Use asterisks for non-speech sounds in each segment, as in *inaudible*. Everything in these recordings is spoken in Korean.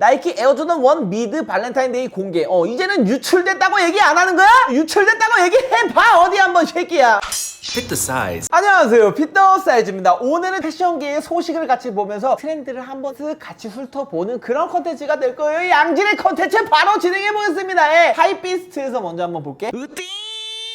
나이키 에어조던 1 미드 발렌타인데이 공개. 어, 이제는 유출됐다고 얘기 안 하는 거야? 유출됐다고 얘기해봐! 어디 한번. Pick the size. 안녕하세요. 피터 사이즈입니다. 오늘은 패션계의 소식을 같이 보면서 트렌드를 한번 쓱 같이 훑어보는 그런 컨텐츠가 될 거예요. 양질의 컨텐츠 바로 진행해 보겠습니다. 예. 하이피스트에서 먼저 한번 볼게.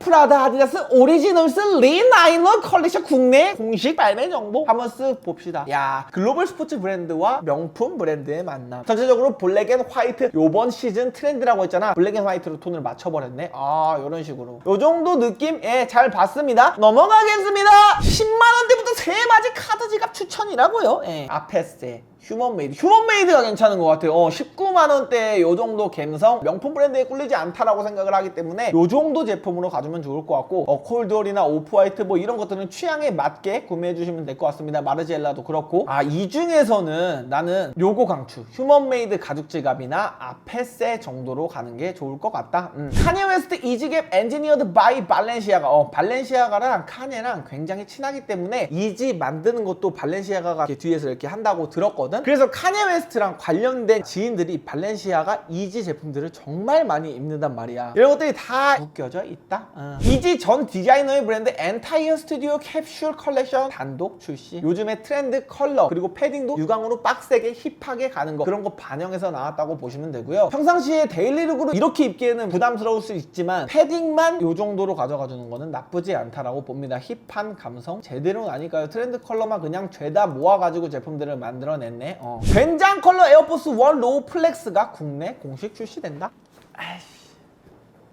프라다 아디다스 오리지널스 리나이너 컬렉션 국내 공식 발매 정보 한번 쓱 봅시다. 야 글로벌 스포츠 브랜드와 명품 브랜드의 만남. 전체적으로 블랙 앤 화이트 요번 시즌 트렌드라고 했잖아. 블랙 앤 화이트로 톤을 맞춰버렸네. 아 이런 식으로. 요 정도 느낌 예잘 봤습니다. 넘어가겠습니다. 10만 원대부터 세 바지 카드 지갑 추천이라고요. 예. 아페세. 휴먼메이드. 휴먼메이드가 괜찮은 것 같아요. 어, 19만 원대 요 정도 감성 명품 브랜드에 꿀리지 않다라고 생각을 하기 때문에 요 정도 제품으로 가주면 좋을 것 같고 어, 콜드월이나 오프화이트 뭐 이런 것들은 취향에 맞게 구매해 주시면 될 것 같습니다. 마르지엘라도 그렇고 아 이 중에서는 나는 요거 강추 휴먼메이드 가죽 지갑이나 아페세 정도로 가는 게 좋을 것 같다. 음. 카니에 웨스트 이지갭 엔지니어드 바이 발렌시아가 어 발렌시아가랑 카니에랑 굉장히 친하기 때문에 이지 만드는 것도 발렌시아가가 뒤에서 이렇게 한다고 들었거든. 그래서 카니에 웨스트랑 관련된 지인들이 발렌시아가 이지 제품들을 정말 많이 입는단 말이야. 이런 것들이 다 묶여져 있다. 어. 이지 전 디자이너의 브랜드 엔타이어 스튜디오 캡슐 컬렉션 단독 출시. 요즘의 트렌드 컬러 그리고 패딩도 유광으로 빡세게 힙하게 가는 거 그런 거 반영해서 나왔다고 보시면 되고요. 평상시에 데일리룩으로 이렇게 입기에는 부담스러울 수 있지만 패딩만 요 정도로 가져가 주는 거는 나쁘지 않다라고 봅니다. 힙한 감성 제대로 아니까요. 트렌드 컬러만 그냥 죄다 모아가지고 제품들을 만들어 냈네. 어. 된장 컬러 에어포스 원 로우 플렉스가 국내 공식 출시된다. 아이씨.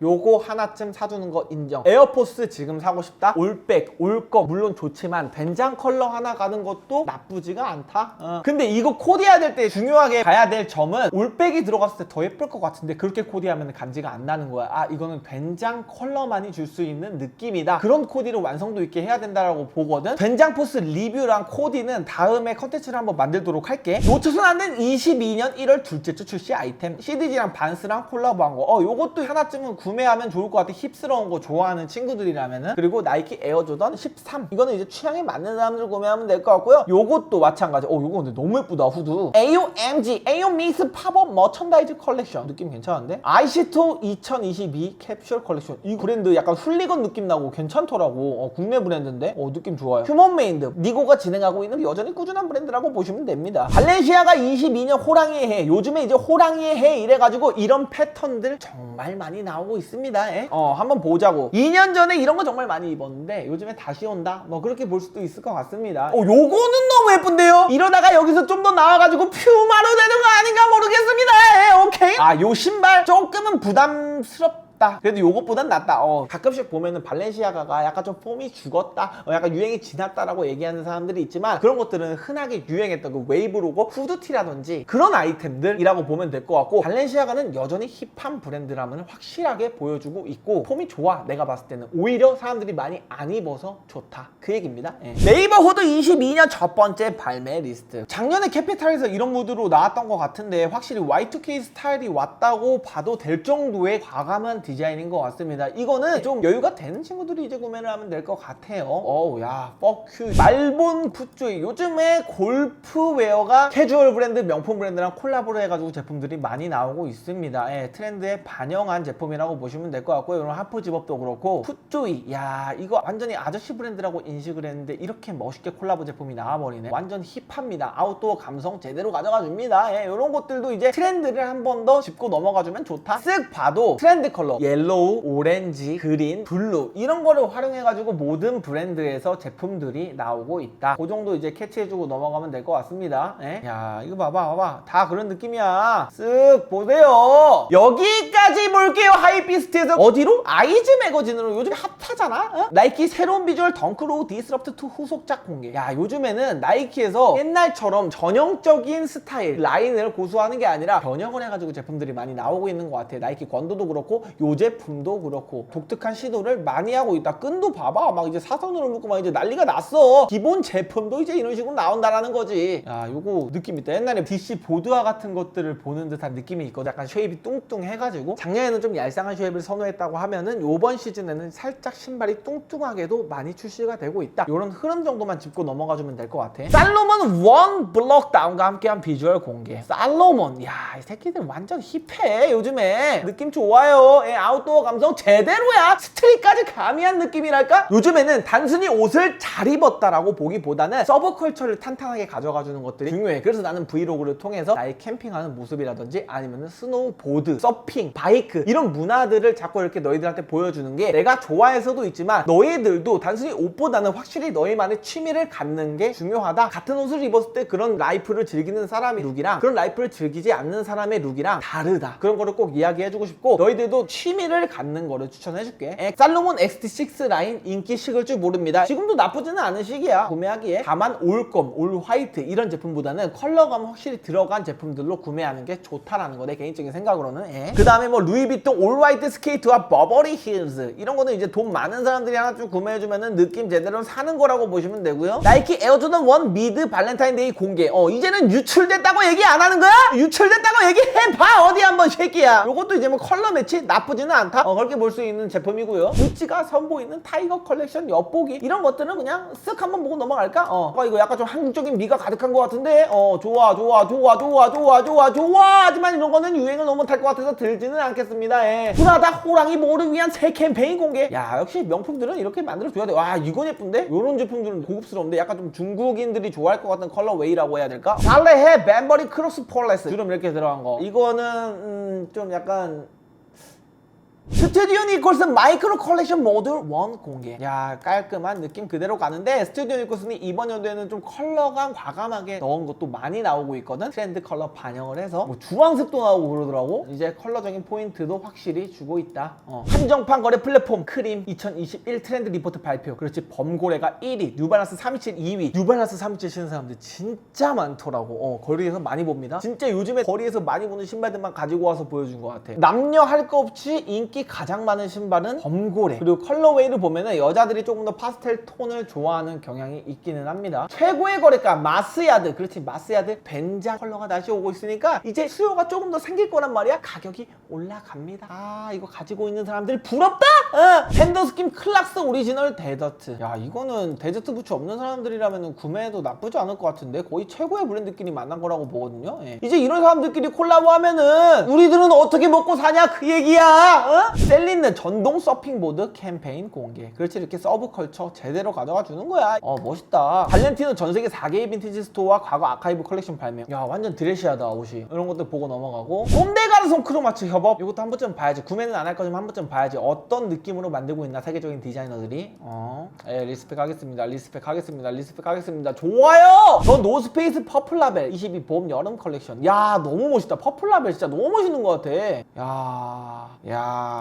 요거 하나쯤 사주는 거 인정. 에어포스 지금 사고 싶다? 올백, 올거 물론 좋지만 된장 컬러 하나 가는 것도 나쁘지가 않다. 어. 근데 이거 코디해야 될 때 중요하게 봐야 될 점은 올백이 들어갔을 때 더 예쁠 것 같은데 그렇게 코디하면 간지가 안 나는 거야. 아 이거는 된장 컬러만이 줄 수 있는 느낌이다. 그런 코디를 완성도 있게 해야 된다라고 보거든. 된장 포스 리뷰랑 코디는 다음에 컨텐츠를 한번 만들도록 할게. 놓쳐선 안 된 22년 1월 둘째 주 출시 아이템 CDG랑 반스랑 콜라보한 거. 어 요것도 하나쯤은 구 매하면 좋을 것 같아. 힙스러운 거 좋아하는 친구들이라면은. 그리고 나이키 에어조던 13. 이거는 이제 취향에 맞는 사람들 구매하면 될 것 같고요. 요것도 마찬가지. 어 요거 근데 너무 예쁘다 후드. AOMG AO 믹스 팝업 머천다이즈 컬렉션. 느낌 괜찮은데? 아이시토 2022 캡슐 컬렉션. 이 브랜드 약간 훌리건 느낌 나고 괜찮더라고. 어, 국내 브랜드인데. 어 느낌 좋아요. 휴먼메이드. 니고가 진행하고 있는 여전히 꾸준한 브랜드라고 보시면 됩니다. 발렌시아가 22년 호랑이의 해. 요즘에 이제 호랑이의 해 이래가지고 이런 패턴들 정말 많이 나오고 있 습니다. 예? 어 한번 보자고. 2년 전에 이런 거 정말 많이 입었는데 요즘에 다시 온다. 뭐 그렇게 볼 수도 있을 것 같습니다. 어 요거는 너무 예쁜데요? 이러다가 여기서 좀 더 나와가지고 퓨마로 되는 거 아닌가 모르겠습니다. 예, 오케이. 아 요 신발 조금은 부담스럽. 다 그래도 요것보단 낫다. 어, 가끔씩 보면은 발렌시아가가 약간 좀 폼이 죽었다, 어, 약간 유행이 지났다라고 얘기하는 사람들이 있지만 그런 것들은 흔하게 유행했던 그 웨이브 로고 후드티라든지 그런 아이템들이라고 보면 될 것 같고 발렌시아가는 여전히 힙한 브랜드라면 확실하게 보여주고 있고 폼이 좋아. 내가 봤을 때는 오히려 사람들이 많이 안 입어서 좋다. 그 얘기입니다. 예. 네이버후드 22년 첫 번째 발매 리스트. 작년에 캐피탈에서 이런 무드로 나왔던 것 같은데 확실히 Y2K 스타일이 왔다고 봐도 될 정도의 과감한 디자인 인 것 같습니다. 이거는 좀 여유가 되는 친구들이 이제 구매를 하면 될 것 같아요. 어우 야 뻑큐 말본 굿조이 요즘에 골프웨어가 캐주얼 브랜드 명품 브랜드랑 콜라보를 해가지고 제품들이 많이 나오고 있습니다. 예, 트렌드에 반영한 제품이라고 보시면 될 것 같고요. 이런 하프 집업도 그렇고 굿조이 야 이거 완전히 아저씨 브랜드라고 인식을 했는데 이렇게 멋있게 콜라보 제품이 나와버리네. 완전 힙합니다. 아웃도어 감성 제대로 가져가 줍니다. 예, 이런 것들도 이제 트렌드를 한 번 더 짚고 넘어가 주면 좋다. 쓱 봐도 트렌드 컬러 옐로우, 오렌지, 그린, 블루 이런 거를 활용해가지고 모든 브랜드에서 제품들이 나오고 있다. 그 정도 이제 캐치해주고 넘어가면 될 것 같습니다. 예? 야 이거 봐봐 봐봐 다 그런 느낌이야. 쓱 보세요. 여기까지 볼게요. 하이피스트에서 어디로? 아이즈 매거진으로 요즘 핫하잖아. 어? 나이키 새로운 비주얼 덩크로우 디스럽트 2 후속작 공개. 야 요즘에는 나이키에서 옛날처럼 전형적인 스타일 라인을 고수하는 게 아니라 변형을 해가지고 제품들이 많이 나오고 있는 것 같아. 나이키 권도도 그렇고 요 제품도 그렇고 독특한 시도를 많이 하고 있다. 끈도 봐봐. 막 이제 사선으로 묶고 막 이제 난리가 났어. 기본 제품도 이제 이런 식으로 나온다라는 거지. 야, 요거 느낌 있다. 옛날에 DC 보드화 같은 것들을 보는 듯한 느낌이 있거든. 약간 쉐입이 뚱뚱해가지고 작년에는 좀 얄쌍한 쉐입을 선호했다고 하면은 요번 시즌에는 살짝 신발이 뚱뚱하게도 많이 출시가 되고 있다. 요런 흐름 정도만 짚고 넘어가 주면 될 것 같아. 살로몬 원 블록 다운과 함께한 비주얼 공개. 살로몬, 야, 이 새끼들 완전 힙해 요즘에. 느낌 좋아요. 예, 아웃도어 감성 제대로야. 스트릿까지 가미한 느낌이랄까? 요즘에는 단순히 옷을 잘 입었다라고 보기보다는 서브컬처를 탄탄하게 가져가 주는 것들이 중요해. 그래서 나는 브이로그를 통해서 나의 캠핑하는 모습이라든지 아니면 스노우보드, 서핑, 바이크 이런 문화들을 자꾸 이렇게 너희들한테 보여주는 게 내가 좋아해서도 있지만 너희들도 단순히 옷보다는 확실히 너희만의 취미를 갖는 게 중요하다. 같은 옷을 입었을 때 그런 라이프를 즐기는 사람의 룩이랑 그런 라이프를 즐기지 않는 사람의 룩이랑 다르다. 그런 거를 꼭 이야기해주고 싶고 너희들도 취 미를 갖는 거를 추천해줄게. 에, 살로몬 XT6 라인 인기 식을 줄 모릅니다. 지금도 나쁘지는 않은 시기야 구매하기에. 다만 올검, 올 화이트 이런 제품보다는 컬러감 확실히 들어간 제품들로 구매하는 게 좋다라는 거 내 개인적인 생각으로는. 그 다음에 뭐 루이비통 올 화이트 스케이트와 버버리 힐즈 이런 거는 이제 돈 많은 사람들이 하나 쭉 구매해주면은 느낌 제대로 사는 거라고 보시면 되고요. 나이키 에어조던 1 미드 발렌타인데이 공개. 어 이제는 유출됐다고 얘기 안 하는 거야? 유출됐다고 얘기해봐 어디 한번 새끼야. 요것도 이제 뭐 컬러 매치 나쁘 지는 않다. 어, 그렇게 볼 수 있는 제품이고요. 구찌가 선보이는 타이거 컬렉션 엿보기 이런 것들은 그냥 쓱 한번 보고 넘어갈까? 어 어, 이거 약간 좀 한국적인 미가 가득한 것 같은데 어 좋아 좋아 좋아 좋아 좋아 좋아 좋아 하지만 이런 거는 유행을 너무 탈 것 같아서 들지는 않겠습니다. 예. 프라다 호랑이 모를 위한 새 캠페인 공개. 야 역시 명품들은 이렇게 만들어줘야 돼. 와 이건 예쁜데? 이런 제품들은 고급스러운데 약간 좀 중국인들이 좋아할 것 같은 컬러웨이라고 해야 될까? 발레해 벤버리 크로스 폴레스 주름 이렇게 들어간 거. 이거는 음, 좀 약간 스튜디오 니콜슨 마이크로 컬렉션 모드 1 공개. 야 깔끔한 느낌 그대로 가는데 스튜디오 니콜슨이 이번 연도에는 좀 컬러감 과감하게 넣은 것도 많이 나오고 있거든. 트렌드 컬러 반영을 해서 뭐 주황색도 나오고 그러더라고. 이제 컬러적인 포인트도 확실히 주고 있다. 어. 한정판 거래 플랫폼 크림 2021 트렌드 리포트 발표. 그렇지 범고래가 1위, 뉴발란스 327 2위. 뉴발란스 327 신는 사람들 진짜 많더라고. 어, 거리에서 많이 봅니다. 진짜 요즘에 거리에서 많이 보는 신발들만 가지고 와서 보여준 것 같아. 남녀 할 거 없이 인기 가장 많은 신발은 범고래. 그리고 컬러웨이를 보면은 여자들이 조금 더 파스텔 톤을 좋아하는 경향이 있기는 합니다. 최고의 거래가 마스야드. 그렇지 마스야드 벤자 컬러가 다시 오고 있으니까 이제 수요가 조금 더 생길 거란 말이야. 가격이 올라갑니다. 아 이거 가지고 있는 사람들이 부럽다. 어. 펜더스킨 클락스 오리지널 데저트. 야 이거는 데저트 부츠 없는 사람들이라면 구매해도 나쁘지 않을 것 같은데 거의 최고의 브랜드끼리 만난 거라고 보거든요. 예. 이제 이런 사람들끼리 콜라보하면은 우리들은 어떻게 먹고 사냐 그 얘기야. 어? 셀린느 전동 서핑보드 캠페인 공개. 그렇지 이렇게 서브컬처 제대로 가져가 주는 거야. 어 멋있다. 발렌티노 전 세계 4개의 빈티지 스토어와 과거 아카이브 컬렉션 발매. 야 완전 드레시하다 옷이. 이런 것들 보고 넘어가고. 꼰대 가르송 크로마츠 협업. 이것도 한 번쯤 봐야지. 구매는 안 할 거지만 한 번쯤 봐야지. 어떤 느낌으로 만들고 있나 세계적인 디자이너들이. 어. 예 리스펙 하겠습니다. 리스펙 하겠습니다. 리스펙 하겠습니다. 좋아요. 저 노스페이스 퍼플라벨 22 봄 여름 컬렉션. 야 너무 멋있다. 퍼플라벨 진짜 너무 멋있는 것 같아. 야. 야.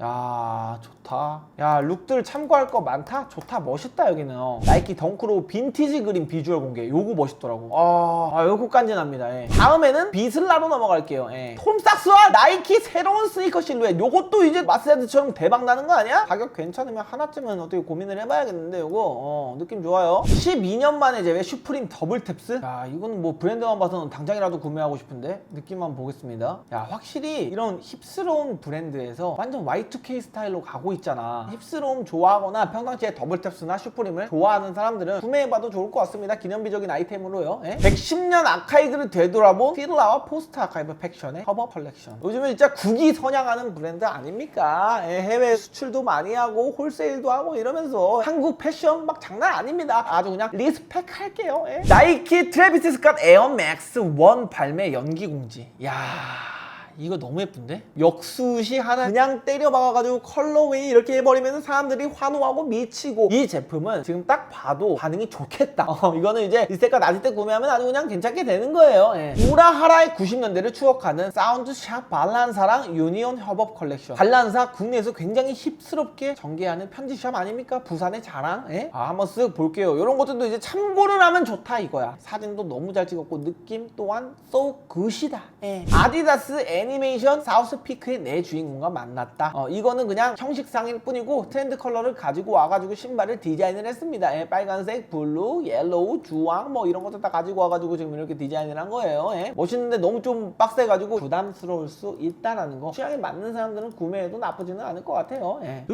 야 좋다. 야 룩들 참고할 거 많다. 좋다. 멋있다 여기는. 어. 나이키 덩크로 빈티지 그림 비주얼 공개. 요거 멋있더라고. 아, 아 요거 깐진합니다. 예. 다음에는 비슬라로 넘어갈게요. 예. 톰삭스와 나이키 새로운 스니커 실루엣. 요것도 이제 마스야드처럼 대박 나는 거 아니야? 가격 괜찮으면 하나쯤은 어떻게 고민을 해봐야겠는데 요거 어, 느낌 좋아요. 12년 만에 제외 슈프림 더블 탭스. 야 이거는 뭐 브랜드만 봐서는 당장이라도 구매하고 싶은데 느낌만 보겠습니다. 야 확실히 이런 힙스러운 브랜드에서 완전 Y2K 스타일로 가고 있잖아. 힙스러움 좋아하거나 평상시에 더블 탭스나 슈프림을 좋아하는 사람들은 구매해봐도 좋을 것 같습니다. 기념비적인 아이템으로요. 예? 110년 아카이브를 되돌아본 필라와 포스트 아카이브 팩션의 커버 컬렉션. 요즘에 진짜 국이 선양하는 브랜드 아닙니까? 예, 해외 수출도 많이 하고 홀세일도 하고 이러면서 한국 패션 막 장난 아닙니다. 아주 그냥 리스펙 할게요. 예. 나이키 트래비스 스캇 에어맥스 1 발매 연기 공지. 야. 이거 너무 예쁜데? 역수시 하나 그냥 때려 박아가지고 컬러웨이 이렇게 해버리면 사람들이 환호하고 미치고 이 제품은 지금 딱 봐도 반응이 좋겠다 *laughs* 어, 이거는 이제 이 색깔 낮을 때 구매하면 아주 그냥 괜찮게 되는 거예요 예. 우라하라의 90년대를 추억하는 사운드샵 발란사랑 유니온 협업 컬렉션 발란사 국내에서 굉장히 힙스럽게 전개하는 편지샵 아닙니까? 부산의 자랑 예? 아 한번 쓱 볼게요 이런 것들도 이제 참고를 하면 좋다 이거야 사진도 너무 잘 찍었고 느낌 또한 so 굿이다 예. 아디다스 애니메이션 사우스 피크의 내 주인공과 만났다. 어, 이거는 그냥 형식상일 뿐이고 트렌드 컬러를 가지고 와가지고 신발을 디자인을 했습니다. 예, 빨간색, 블루, 옐로우, 주황 뭐 이런 것도 다 가지고 와가지고 지금 이렇게 디자인을 한 거예요. 예. 멋있는데 너무 좀 빡세가지고 부담스러울 수 있다라는 거. 취향에 맞는 사람들은 구매해도 나쁘지는 않을 것 같아요. 예.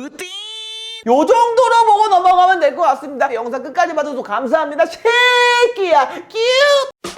요 정도로 보고 넘어가면 될 것 같습니다. 영상 끝까지 봐줘서 감사합니다. 새끼야, 큐!